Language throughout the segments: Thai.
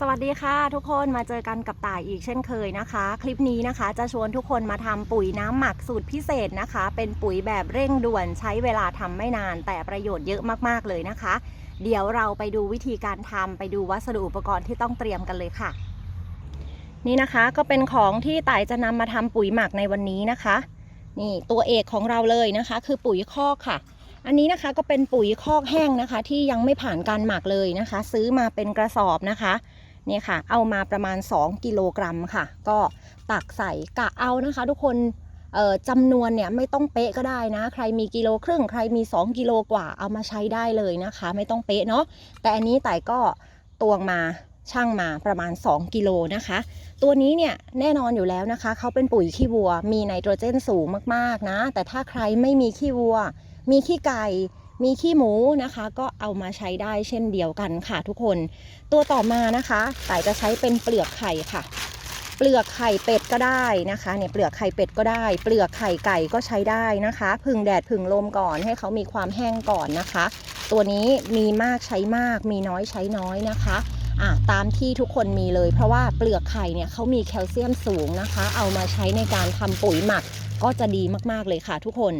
สวัสดีค่ะ ทุกคนมาเจอกันกับต่ายอีกเช่นเคยนะคะ คลิปนี้นะคะจะชวนทุกคนมาทำปุ๋ยน้ำหมักสูตรพิเศษนะคะ เป็นปุ๋ยแบบเร่งด่วนใช้เวลาทำไม่นาน แต่ประโยชน์เยอะมากๆเลยนะคะ เดี๋ยวเราไปดูวิธีการทำไปดูวัสดุอุปกรณ์ที่ต้องเตรียมกันเลยค่ะ นี่นะคะก็เป็นของที่ต่ายจะนำมาทำปุ๋ยหมักในวันนี้นะคะ นี่ตัวเอกของเราเลยนะคะ คือปุ๋ยคอกค่ะอันนี้นะคะก็เป็นปุ๋ยคอกแห้งนะคะ ที่ยังไม่ผ่านการหมักเลยนะคะ ซื้อมาเป็นกระสอบนะคะ นี่ยค่ะ เอามาประมาณ 2 กิโลกรัมค่ะ ก็ตักใส่กะเอานะคะ ทุกคนจำนวนเนี่ยไม่ต้องเป๊ะก็ได้นะ ใครมีกิโลครึ่ง ใครมี 2 กิโลกว่าเอามาใช้ได้เลยนะคะ ไม่ต้องเป๊ะเนาะแต่อันนี้ไต่ก็ตวงมาช่างมาประมาณ 2 กิโลนะคะ ตัวนี้เนี่ยแน่นอนอยู่แล้วนะคะ เขาเป็นปุ๋ยขี้วัว มีไนโตรเจนสูงมากๆนะ แต่ถ้าใครไม่มีขี้วัว มีขี้ไก่ มีขี้หมูนะคะ ก็เอามาใช้ได้เช่นเดียวกันค่ะทุกคน ตัวต่อมานะคะต่ายจะใช้เป็นเปลือกไข่ค่ะ เปลือกไข่เป็ดก็ได้นะคะเนี่ยเปลือกไข่เป็ดก็ได้ เปลือกไข่ไก่ก็ใช้ได้นะคะ พึ่งแดดพึ่งลมก่อนให้เขามีความแห้งก่อนนะคะ ตัวนี้มีมากใช้มากมีน้อยใช้น้อยนะคะอะตามที่ทุกคนมีเลย เพราะว่าเปลือกไข่เนี่ยเขามีแคลเซียมสูงนะคะ เอามาใช้ในการทำปุ๋ยหมักก็จะดีมากๆเลยค่ะทุกคน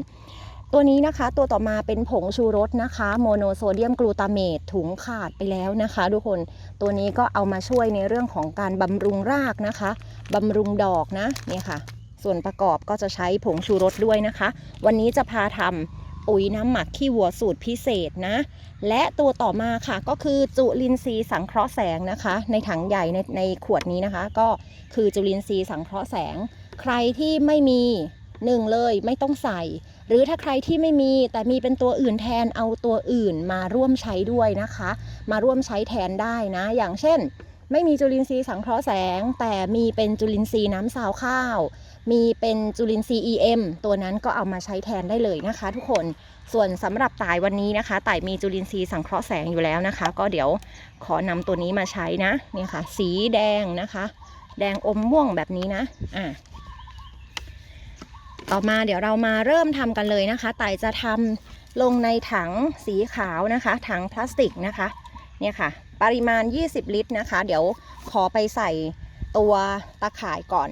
ตัวนี้นะคะตัวต่อมาเป็นผงชูรสนะคะโมโนโซเดียมกลูตาเมตถุงขาดไปแล้วนะคะทุกคนตัวนี้ก็เอามาช่วยในเรื่องของการบำรุงรากนะคะบำรุงดอกนะเนี่ยค่ะ ส่วนประกอบก็จะใช้ผงชูรสด้วยนะคะ วันนี้จะพาทำปุ๋ยน้ำหมักขี้วัวสูตรพิเศษนะ และตัวต่อมาค่ะก็คือจุลินทรีย์สังเคราะห์แสงนะคะ ในถังใหญ่ในในขวดนี้นะคะ ก็คือจุลินทรีย์สังเคราะห์แสง ใครที่ไม่มีหนึ่งเลยไม่ต้องใส่ หรือถ้าใครที่ไม่มีแต่มีเป็นตัวอื่นแทนเอาตัวอื่นมาร่วมใช้ด้วยนะคะ มาร่วมใช้แทนได้นะ อย่างเช่น ไม่มีจุลินทรีย์สังเคราะห์แสง แต่มีเป็นจุลินทรีย์น้ำซาวข้าว มีเป็นจุลินทรีย์ EM ตัวนั้นก็เอามาใช้แทนได้เลยนะคะ ทุกคนส่วนสำหรับต่ายวันนี้นะคะต่ายมีจุลินทรีย์สังเคราะห์แสงอยู่แล้วนะคะ ก็เดี๋ยวขอนำตัวนี้มาใช้นะเนี่ยค่ะ สีแดงนะคะ แดงอมม่วงแบบนี้นะอะ ต่อมาเดี๋ยวเรามาเริ่มทำกันเลยนะคะไต่จะทำลงในถังสีขาวนะคะ ถังพลาสติกนะคะเนี่ยค่ะ ปริมาณ 20 ลิตรนะคะ เดี๋ยวขอไปใส่ตัวตะข่ายก่อน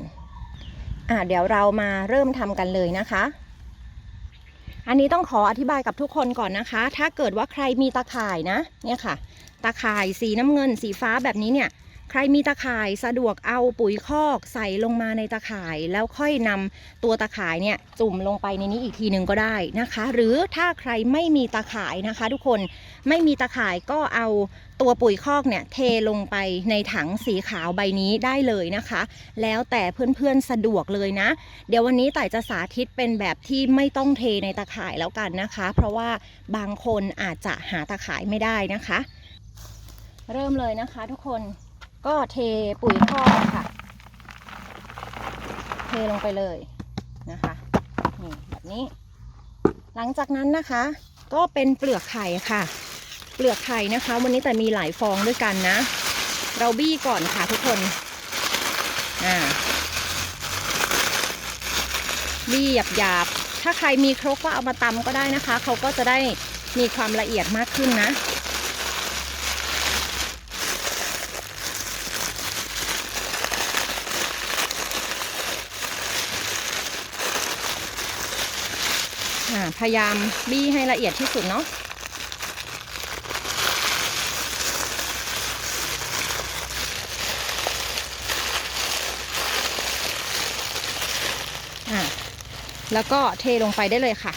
อ่าเดี๋ยวเรามาเริ่มทำกันเลยนะคะ อันนี้ต้องขออธิบายกับทุกคนก่อนนะคะ ถ้าเกิดว่าใครมีตะข่ายนะเนี่ยค่ะ ตะข่ายสีน้ำเงินสีฟ้าแบบนี้เนี่ย ใครมีตะข่ายสะดวกเอาปุ๋ยคอกใส่ลงมาในตะข่าย แล้วค่อยนำตัวตะข่ายเนี่ยจุ่มลงไปในนี้อีกทีหนึ่งก็ได้นะคะ หรือถ้าใครไม่มีตะข่ายนะคะ ทุกคนไม่มีตะข่ายก็เอาตัวปุ๋ยคอกเนี่ยเทลงไปในถังสีขาวใบนี้ได้เลยนะคะ แล้วแต่เพื่อนๆสะดวกเลยนะ เดี๋ยววันนี้ต่จะสาธิตเป็นแบบที่ไม่ต้องเทในตะข่ายแล้วกันนะคะ เพราะว่าบางคนอาจจะหาตะข่ายไม่ได้นะคะ เริ่มเลยนะคะทุกคน ก็เทปุ๋ยคอกค่ะ เทลงไปเลยนะคะนี่แบบนี้ หลังจากนั้นนะคะ ก็เป็นเปลือกไข่ค่ะ เปลือกไข่นะคะ วันนี้แต่มีหลายฟองด้วยกันนะ เราบี้ก่อนค่ะทุกคนอ่าบี้หยาบๆถ้าใครมีครกก็เอามาตำก็ได้นะคะ เขาก็จะได้มีความละเอียดมากขึ้นนะ พยายามบี้ให้ละเอียดที่สุดเนาะแล้วก็เทลงไปได้เลยค่ะ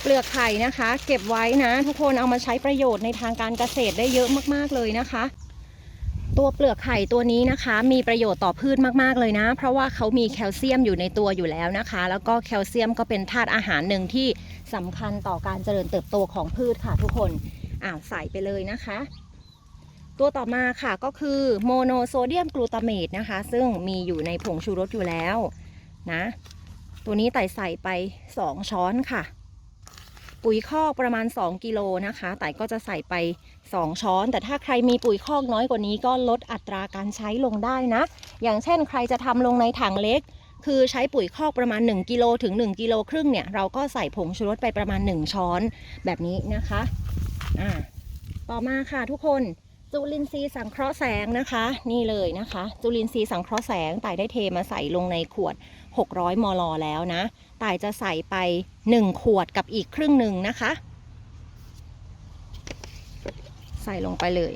เปลือกไข่นะคะ เก็บไว้นะ ทุกคนเอามาใช้ประโยชน์ในทางการเกษตรได้เยอะมากๆเลยนะคะ ตัวเปลือกไข่ตัวนี้นะคะ มีประโยชน์ต่อพืชมาก ๆ เลยนะ เพราะว่าเขามีแคลเซียมอยู่ในตัวอยู่แล้วนะคะ แล้วก็แคลเซียมก็เป็นธาตุอาหารหนึ่งที่สำคัญต่อการเจริญเติบโตของพืชค่ะทุกคนอ่าใส่ไปเลยนะคะ ตัวต่อมาค่ะก็คือโมโนโซเดียมกลูตาเมตนะคะ ซึ่งมีอยู่ในผงชูรสอยู่แล้วนะ ตัวนี้ไต่ใส่ไป 2 ช้อนค่ะ ปุ๋ยคอกประมาณ 2 กิโลนะคะไต่ก็จะใส่ไป 2 ช้อน แต่ถ้าใครมีปุ๋ยคอกน้อยกว่านี้ก็ลดอัตราการใช้ลงได้นะ อย่างเช่นใครจะทำลงในถังเล็ก คือใช้ปุ๋ยคอกประมาณ 1 กิโลถึง 1 กิโลครึ่งเนี่ย เราก็ใส่ผงชูรสไปประมาณ 1 ช้อนแบบนี้นะคะอ่าต่อมาค่ะทุกคนจุลินทรีย์สังเคราะห์แสงนะคะ นี่เลยนะคะ จุลินทรีย์สังเคราะห์แสงต่ายได้เทมาใส่ลงในขวด 600 มลแล้วนะต่ายจะใส่ไป 1 ขวดกับอีกครึ่งหนึ่งนะคะ ใส่ลงไปเลย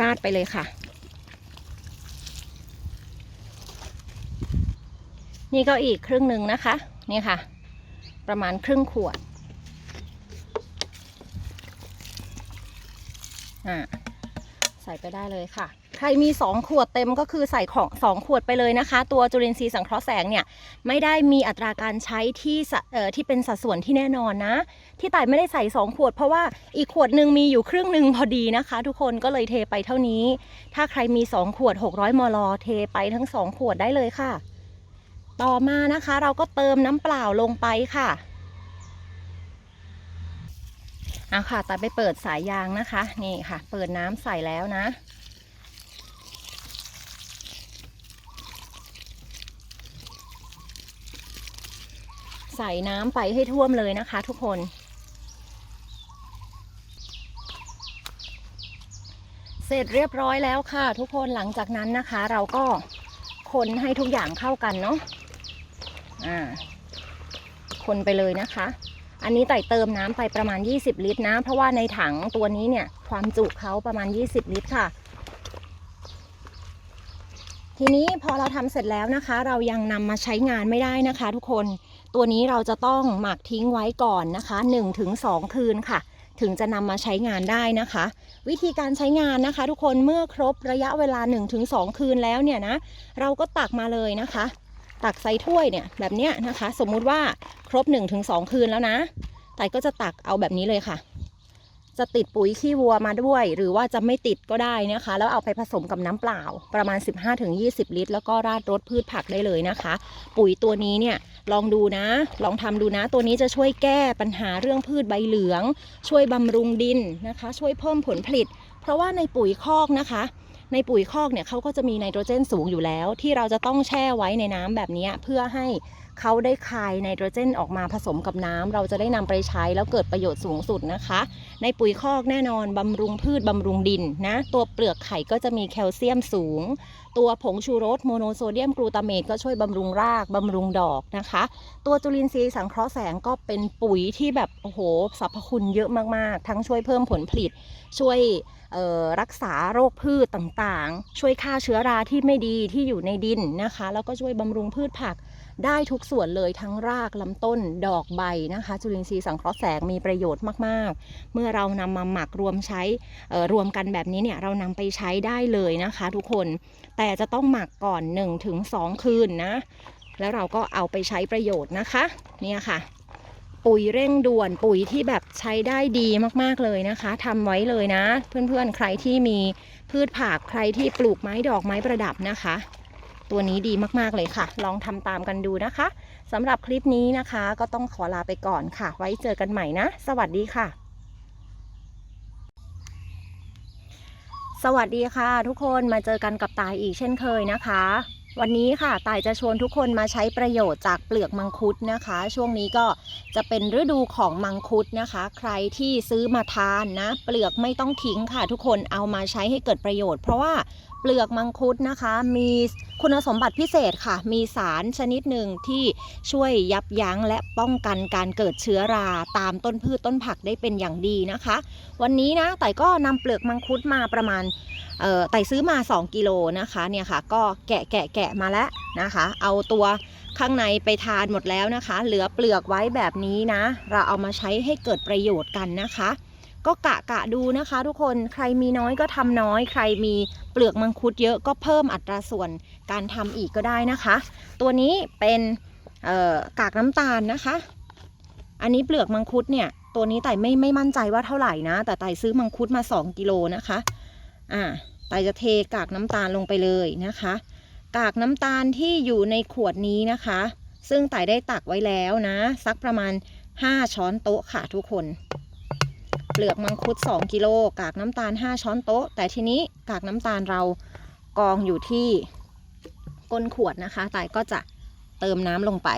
ราดไปเลยค่ะ นี่ก็อีกครึ่งหนึ่งนะคะ นี่ค่ะ ประมาณครึ่งขวดอ่าใส่ไปได้เลยค่ะ ใครมี 2 ขวดเต็มก็คือใส่ของ 2 ขวดไปเลยนะคะ ตัวจุลินทรีย์สังเคราะห์แสงเนี่ยไม่ได้มีอัตราการใช้ที่เอ่อที่เป็นสัดส่วนที่แน่นอนนะ ที่ต่ายไม่ได้ใส่ 2 ขวด เพราะว่าอีกขวดหนึ่งมีอยู่ครึ่งหนึ่งพอดีนะคะ ทุกคนก็เลยเทไปเท่านี้ ถ้าใครมี 2 ขวด 600 มล เทไปทั้ง 2 ขวดได้เลยค่ะ ต่อมานะคะเราก็เติมน้ำเปล่าลงไปค่ะเอาค่ะตัดไปเปิดสายยางนะคะ นี่ค่ะ เปิดน้ำใส่แล้วนะ ใส่น้ำไปให้ท่วมเลยนะคะ ทุกคน เสร็จเรียบร้อยแล้วค่ะ ทุกคนหลังจากนั้นนะคะ เราก็คนให้ทุกอย่างเข้ากันเนาะอ่าคนไปเลยนะคะ อันนี้ไต่เติมน้ำไปประมาณ 20 ลิตรนะ เพราะว่าในถังตัวนี้เนี่ย ความจุเขาประมาณ 20 ลิตรค่ะทีนี้พอเราทำเสร็จแล้วนะคะ เรายังนำมาใช้งานไม่ได้นะคะ ทุกคน ตัวนี้เราจะต้องหมักทิ้งไว้ก่อนนะคะ 1-2 คืนค่ะ ถึงจะนำมาใช้งานได้นะคะ วิธีการใช้งานนะคะ ทุกคนเมื่อครบระยะเวลา 1-2 คืนแล้วเนี่ยนะ เราก็ตักมาเลยนะคะ ตักใส่ถ้วยเนี่ยแบบเนี้ยนะคะ สมมุติว่าครบ 1-2 คืนแล้วนะไต่ก็จะตักเอาแบบนี้เลยค่ะ จะติดปุ๋ยขี้วัวมาด้วย หรือว่าจะไม่ติดก็ได้นะคะ แล้วเอาไปผสมกับน้ำเปล่า ประมาณ 15-20 ลิตร แล้วก็ราดรสพืชผักได้เลยนะคะ ปุ๋ยตัวนี้เนี่ย ลองดูนะ ลองทำดูนะ ตัวนี้จะช่วยแก้ปัญหาเรื่องพืชใบเหลือง ช่วยบำรุงดินนะคะ ช่วยเพิ่มผลผลิต เพราะว่าในปุ๋ยคอกนะคะในปุ๋ยคอกเนี่ยเขาก็จะมีไนโตรเจนสูงอยู่แล้ว ที่เราจะต้องแช่ไว้ในน้ำแบบนี้เพื่อให้ เขาได้คายไนโตรเจนออกมาผสมกับน้ำเราจะได้นำไปใช้แล้วเกิดประโยชน์สูงสุดนะคะ ในปุ๋ยคอกแน่นอนบำรุงพืชบำรุงดินนะ ตัวเปลือกไข่ก็จะมีแคลเซียมสูง ตัวผงชูรสโมโนโซเดียมกลูตาเมตก็ช่วยบำรุงรากบำรุงดอกนะคะ ตัวจุลินทรีย์สังเคราะห์แสงก็เป็นปุ๋ยที่แบบโอ้โหสรรพคุณเยอะมากๆ ทั้งช่วยเพิ่มผลผลิต ช่วยรักษาโรคพืชต่างๆ ช่วยฆ่าเชื้อราที่ไม่ดีที่อยู่ในดินนะคะ แล้วก็ช่วยบำรุงพืชผัก ได้ทุกส่วนเลยทั้งรากลำต้นดอกใบนะคะ จุลินทรีย์สังเคราะห์แสงมีประโยชน์มากๆ เมื่อเรานำมาหมักรวมใช้รวมกันแบบนี้เนี่ยเรานำไปใช้ได้เลยนะคะทุกคนแต่จะต้องหมักก่อน 1-2 คืนนะ แล้วเราก็เอาไปใช้ประโยชน์นะคะเนี่ยค่ะปุ๋ยเร่งด่วนปุ๋ยที่แบบใช้ได้ดีมากๆเลยนะคะทำไว้เลยนะ เพื่อนๆ ใครที่มีพืชผักใครที่ปลูกไม้ดอกไม้ประดับนะคะ ตัวนี้ดีมากๆเลยค่ะ ลองทำตามกันดูนะคะสำหรับคลิปนี้นะคะ ก็ต้องขอลาไปก่อนค่ะ ไว้เจอกันใหม่นะ สวัสดีค่ะ สวัสดีค่ะ ทุกคนมาเจอกันกับตายอีกเช่นเคยนะคะ วันนี้ค่ะตายจะชวนทุกคนมาใช้ประโยชน์จากเปลือกมังคุดนะคะ ช่วงนี้ก็จะเป็นฤดูของมังคุดนะคะ ใครที่ซื้อมาทานนะ เปลือกไม่ต้องทิ้งค่ะ ทุกคนเอามาใช้ให้เกิดประโยชน์ เพราะว่าเปลือกมังคุดนะคะ มีคุณสมบัติพิเศษค่ะ มีสารชนิดหนึ่งที่ช่วยยับยั้งและป้องกันการเกิดเชื้อราตามต้นพืชต้นผักได้เป็นอย่างดีนะคะ วันนี้นะไต่ก็นำเปลือกมังคุดมาประมาณไต่ซื้อมา 2 กิโลนะคะเนี่ยค่ะ ก็แกะแกะแกะมาแล้วนะคะ เอาตัวข้างในไปทานหมดแล้วนะคะ เหลือเปลือกไว้แบบนี้นะ เราเอามาใช้ให้เกิดประโยชน์กันนะคะ ก็กะกะดูนะคะ ทุกคนใครมีน้อยก็ทำน้อย ใครมีเปลือกมังคุดเยอะก็เพิ่มอัตราส่วนการทำอีกก็ได้นะคะ ตัวนี้เป็นกากน้ำตาลนะคะ อันนี้เปลือกมังคุดเนี่ยตัวนี้ไต่ไม่ไม่มั่นใจว่าเท่าไหร่นะ แต่ไต่ซื้อมังคุดมา 2 กิโลนะคะ อ่าไต่จะเทกากน้ำตาลลงไปเลยนะคะ กากน้ำตาลที่อยู่ในขวดนี้นะคะ ซึ่งไต่ได้ตักไว้แล้วนะ สักประมาณ 5 ช้อนโต๊ะค่ะทุกคน เปลือกมังคุด 2 กิโลกากน้ำตาล 5 ช้อนโต๊ะ แต่ทีนี้กากน้ำตาลเรากองอยู่ที่ก้นขวดนะคะไต่ก็จะเติมน้ำลงไป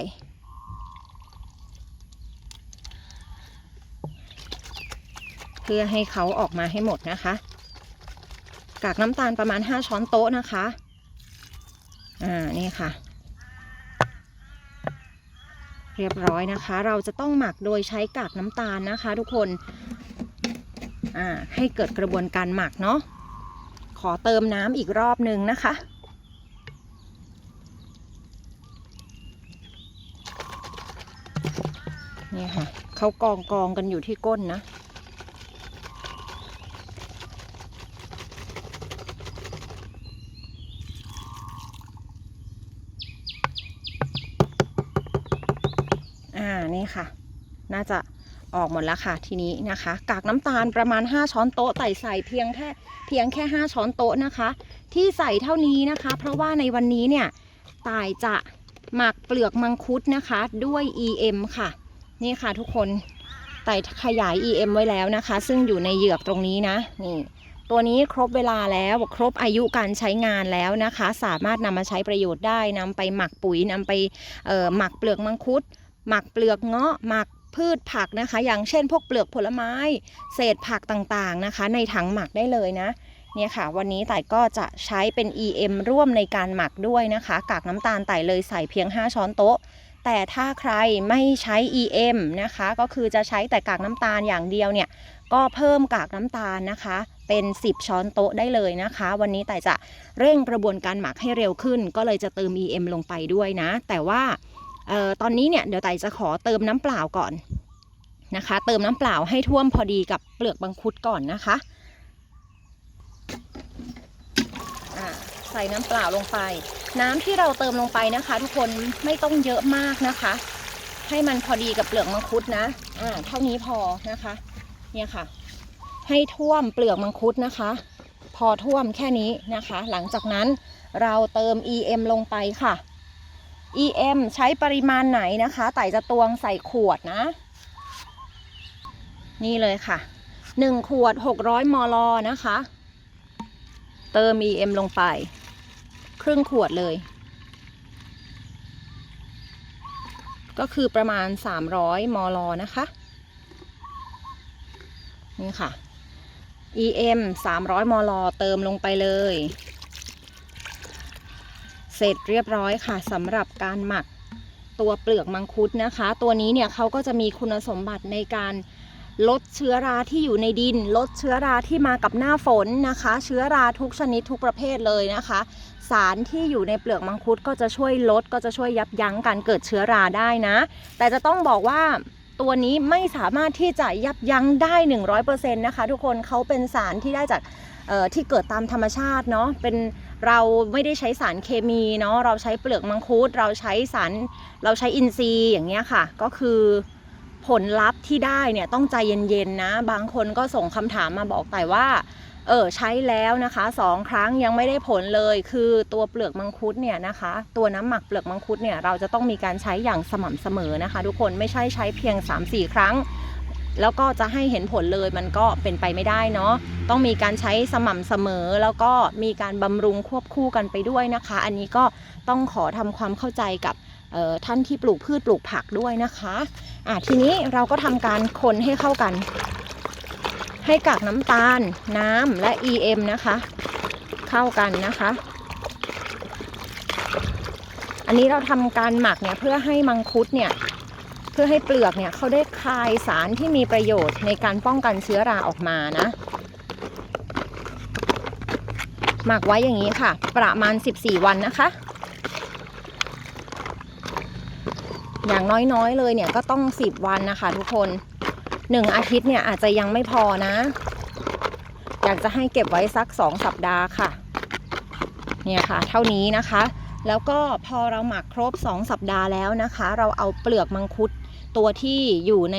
เพื่อให้เขาออกมาให้หมดนะคะ กากน้ำตาลประมาณ 5 ช้อนโต๊ะนะคะ อ่านี่ค่ะ เรียบร้อยนะคะ เราจะต้องหมักโดยใช้กากน้ำตาลนะคะ ทุกคนอ่าให้เกิดกระบวนการหมักเนาะขอเติมน้ำอีกรอบหนึ่งนะคะนี่ค่ะเขากองกองกันอยู่ที่ก้นนะ อ่านี่ค่ะ น่าจะออกหมดแล้วค่ะทีนี้นะคะ กากน้ำตาลประมาณ 5 ช้อนโต๊ะไต่ใส่เพียงแค่เพียงแค่ 5 ช้อนโต๊ะนะคะ ที่ใส่เท่านี้นะคะ เพราะว่าในวันนี้เนี่ยต่ายจะหมักเปลือกมังคุดนะคะด้วย EM ค่ะ นี่ค่ะทุกคนไต่ายขยาย EM ไว้แล้วนะคะ ซึ่งอยู่ในเหยือกตรงนี้นะนี่ตัวนี้ครบเวลาแล้วครบอายุการใช้งานแล้วนะคะ สามารถนำมาใช้ประโยชน์ได้นำไปหมักปุ๋ยนำไปหมักเปลือกมังคุด หมักเปลือกเงาะหมักพืชผักนะคะ อย่างเช่น พวกเปลือกผลไม้ เศษผักต่างๆนะคะ ในถังหมักได้เลยนะเนี่ยค่ะ วันนี้ไต่ก็จะใช้เป็น EM ร่วมในการหมักด้วยนะคะ กากน้ำตาลไต่เลยใส่เพียง 5 ช้อนโต๊ะ แต่ถ้าใครไม่ใช้ EM นะคะ ก็คือจะใช้แต่กากน้ำตาลอย่างเดียวเนี่ย ก็เพิ่มกากน้ำตาลนะคะ เป็น 10 ช้อนโต๊ะได้เลยนะคะ วันนี้แต่จะเร่งกระบวนการหมักให้เร็วขึ้น ก็เลยจะเติม EM ลงไปด้วยนะ แต่ว่า ตอนนี้เนี่ยเดี๋ยวไต่จะขอเติมน้ำเปล่าก่อนนะคะ เติมน้ำเปล่าให้ท่วมพอดีกับเปลือกบังคุดก่อนนะคะใส่น้ำเปล่าลงไป น้ำที่เราเติมลงไปนะคะ ทุกคนไม่ต้องเยอะมากนะคะ ให้มันพอดีกับเปลือกมังคุดนะอ่าเท่านี้พอนะคะเนี่ยค่ะ ให้ท่วมเปลือกมังคุดนะคะ พอท่วมแค่นี้นะคะ หลังจากนั้นเราเติม EM ลงไปค่ะ EM ใช้ปริมาณไหนนะคะไต่จะตวงใส่ขวดนะ นี่เลยค่ะ 1 ขวด 600 มลนะคะ เติม EM ลงไป ครึ่งขวดเลย ก็คือประมาณ 300 มลนะคะ นี่ค่ะ EM 300 มล เติมลงไปเลย เสร็จเรียบร้อยค่ะสำหรับการหมักตัวเปลือกมังคุดนะคะ ตัวนี้เนี่ยเขาก็จะมีคุณสมบัติในการลดเชื้อราที่อยู่ในดิน ลดเชื้อราที่มากับหน้าฝนนะคะ เชื้อราทุกชนิดทุกประเภทเลยนะคะ สารที่อยู่ในเปลือกมังคุดก็จะช่วยลดก็จะช่วยยับยั้งการเกิดเชื้อราได้นะ แต่จะต้องบอกว่าตัวนี้ไม่สามารถที่จะยับยั้งได้ 100%นะคะ ทุกคนเขาเป็นสารที่ได้จากที่เกิดตามธรรมชาติเนาะเป็น เราไม่ได้ใช้สารเคมีเนาะเราใช้เปลือกมังคุดเราใช้สารเราใช้อินทรีย์อย่างเงี้ยค่ะ ก็คือผลลัพธ์ที่ได้เนี่ยต้องใจเย็นๆนะ บางคนก็ส่งคำถามมาบอกแต่ว่าเออใช้แล้วนะคะสองครั้งยังไม่ได้ผลเลยคือตัวเปลือกมังคุดเนี่ยนะคะ ตัวน้ำหมักเปลือกมังคุดเนี่ยเราจะต้องมีการใช้อย่างสม่ำเสมอนะคะ ทุกคนไม่ใช่ใช้เพียง 3-4 ครั้ง แล้วก็จะให้เห็นผลเลยมันก็เป็นไปไม่ได้เนาะต้องมีการใช้สม่ำเสมอ แล้วก็มีการบำรุงควบคู่กันไปด้วยนะคะ อันนี้ก็ต้องขอทำความเข้าใจกับออท่านที่ปลูกพืชปลูกผักด้วยนะคะอะทีนี้เราก็ทำการคนให้เข้ากัน ให้กากน้ำตาล น้ำและ EM นะคะ เข้ากันนะคะ อันนี้เราทำการหมักเนี่ยเพื่อให้มังคุดเนี่ย พื่อให้เปลือกเนี่ยเขาได้คายสารที่มีประโยชน์ในการป้องกันเชื้อราออกมานะ หมักไว้อย่างนี้ค่ะ ประมาณ 14 วันนะคะ อย่างน้อยๆเลยเนี่ยก็ต้อง 10 วันนะคะทุกคน 1 อาทิตย์เนี่ยอาจจะยังไม่พอนะ อยากจะให้เก็บไว้สัก 2 สัปดาห์ค่ะ เนี่ยค่ะ เท่านี้นะคะแล้วก็พอเราหมักครบ 2 สัปดาห์แล้วนะคะ เราเอาเปลือกมังคุด ตัวที่อยู่ใน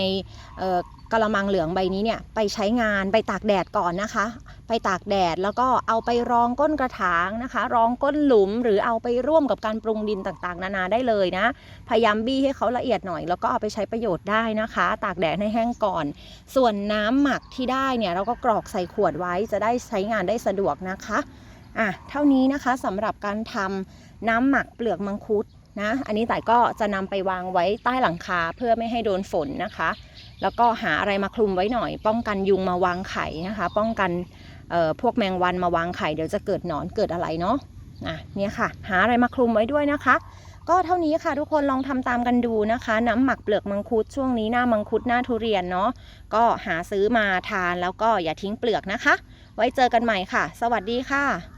กระมังเหลืองใบนี้เนี่ยไปใช้งานไปตากแดดก่อนนะคะ ไปตากแดดแล้วก็เอาไปรองก้นกระถางนะคะ รองก้นหลุมหรือเอาไปร่วมกับการปรุงดินต่างๆ นานาได้เลยนะ พยายามบี้ให้เขาละเอียดหน่อย แล้วก็เอาไปใช้ประโยชน์ได้นะคะ ตากแดดให้แห้งก่อน ส่วนน้ำหมักที่ได้เนี่ยเราก็กรอกใส่ขวดไว้จะได้ใช้งานได้สะดวกนะคะอะเท่านี้นะคะสำหรับการทำน้ำหมักเปลือกมังคุด นะ อันนี้แต่ก็จะนำไปวางไว้ใต้หลังคาเพื่อไม่ให้โดนฝนนะคะ แล้วก็หาอะไรมาคลุมไว้หน่อย ป้องกันยุงมาวางไข่นะคะ ป้องกันพวกแมงวันมาวางไข่เดี๋ยวจะเกิดหนอนเกิดอะไรเนาะอะเนี่ยค่ะ หาอะไรมาคลุมไว้ด้วยนะคะ ก็เท่านี้ค่ะทุกคนลองทำตามกันดูนะคะ น้ำหมักเปลือกมังคุดช่วงนี้หน้ามังคุดหน้าทุเรียนเนาะก็หาซื้อมาทานแล้วก็อย่าทิ้งเปลือกนะคะ ไว้เจอกันใหม่ค่ะ สวัสดีค่ะ